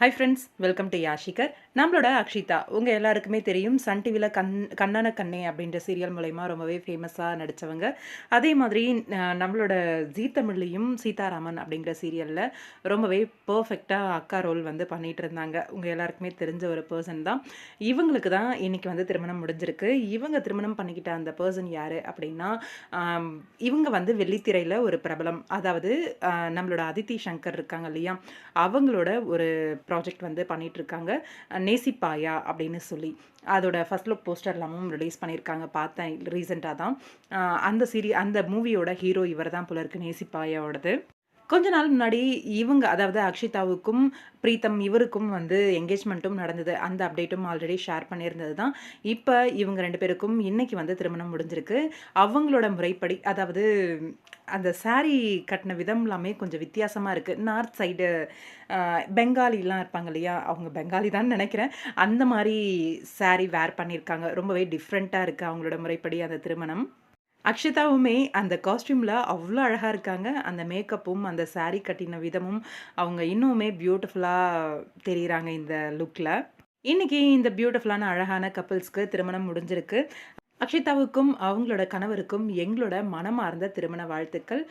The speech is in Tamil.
ஹாய் ஃப்ரெண்ட்ஸ் வெல்கம் டு யாஷிகர் நம்மளோட அக்ஷிதா உங்கள் எல்லாருக்குமே தெரியும் சன் டிவியில் கண் கண்ணான கண்ணே அப்படின்ற சீரியல் மூலயமா ரொம்பவே ஃபேமஸாக நடித்தவங்க அதே மாதிரி நம்மளோட ஜீ தமிழ்லையும் சீதாராமன் அப்படிங்கிற சீரியலில் ரொம்பவே பர்ஃபெக்டாக அக்கா ரோல் வந்து பண்ணிகிட்டு இருந்தாங்க. உங்கள் எல்லாருக்குமே தெரிஞ்ச ஒரு பர்சன் தான். இவங்களுக்கு தான் இன்றைக்கி வந்து திருமணம் முடிஞ்சிருக்கு. இவங்க திருமணம் பண்ணிக்கிட்ட அந்த பர்சன் யார் அப்படின்னா இவங்க வந்து வெள்ளித்திரையில் ஒரு பிரபலம். அதாவது நம்மளோட அதித்தி சங்கர் இருக்காங்க இல்லையா? அவங்களோட ஒரு ப்ராஜெக்ட் வந்து பண்ணிகிட்ருக்காங்க நேசிப்பாயா அப்படின்னு சொல்லி. அதோட ஃபர்ஸ்ட் லுக் போஸ்டர் எல்லாமும் ரிலீஸ் பண்ணியிருக்காங்க. பார்த்தேன் ரீசெண்டாக தான். அந்த சீரி அந்த மூவியோட ஹீரோ இவர் தான் போல இருக்கு நேசிப்பாயாவோடது. கொஞ்ச நாள் முன்னாடி இவங்க அதாவது அக்ஷிதாவுக்கும் பிரீத்தம் இவருக்கும் வந்து என்கேஜ்மெண்ட்டும் நடந்தது. அந்த அப்டேட்டும் ஆல்ரெடி ஷேர் பண்ணியிருந்தது தான். இப்போ இவங்க ரெண்டு பேருக்கும் இன்றைக்கி வந்து திருமணம் முடிஞ்சிருக்கு. அவங்களோட முறைப்படி அதாவது அந்த சாரீ கட்டின விதம் எல்லாமே கொஞ்சம் வித்தியாசமாக இருக்குது நார்த் சைடு பெங்காலிலாம் இருப்பாங்க இல்லையா? அவங்க பெங்காலி தான் நினைக்கிறேன். அந்த மாதிரி சாரீ வேர் பண்ணியிருக்காங்க. ரொம்பவே டிஃப்ரெண்ட்டாக இருக்குது அவங்களோட முறைப்படி அந்த திருமணம். அக்ஷிதாவுமே அந்த காஸ்டியூமில் அவ்வளோ அழகாக இருக்காங்க. அந்த மேக்கப்பும் அந்த சாரீ கட்டின விதமும் அவங்க இன்னுமே பியூட்டிஃபுல்லாக தெரிகிறாங்க இந்த லுக்கில் இன்னைக்கு இந்த பியூட்டிஃபுல்லான அழகான கப்பிள்ஸ்க்கு திருமணம் முடிஞ்சிருக்கு. அக்ஷிதாவுக்கும் அவங்களோட கணவருக்கும் எங்களோட மனமார்ந்த திருமண வாழ்த்துக்கள்.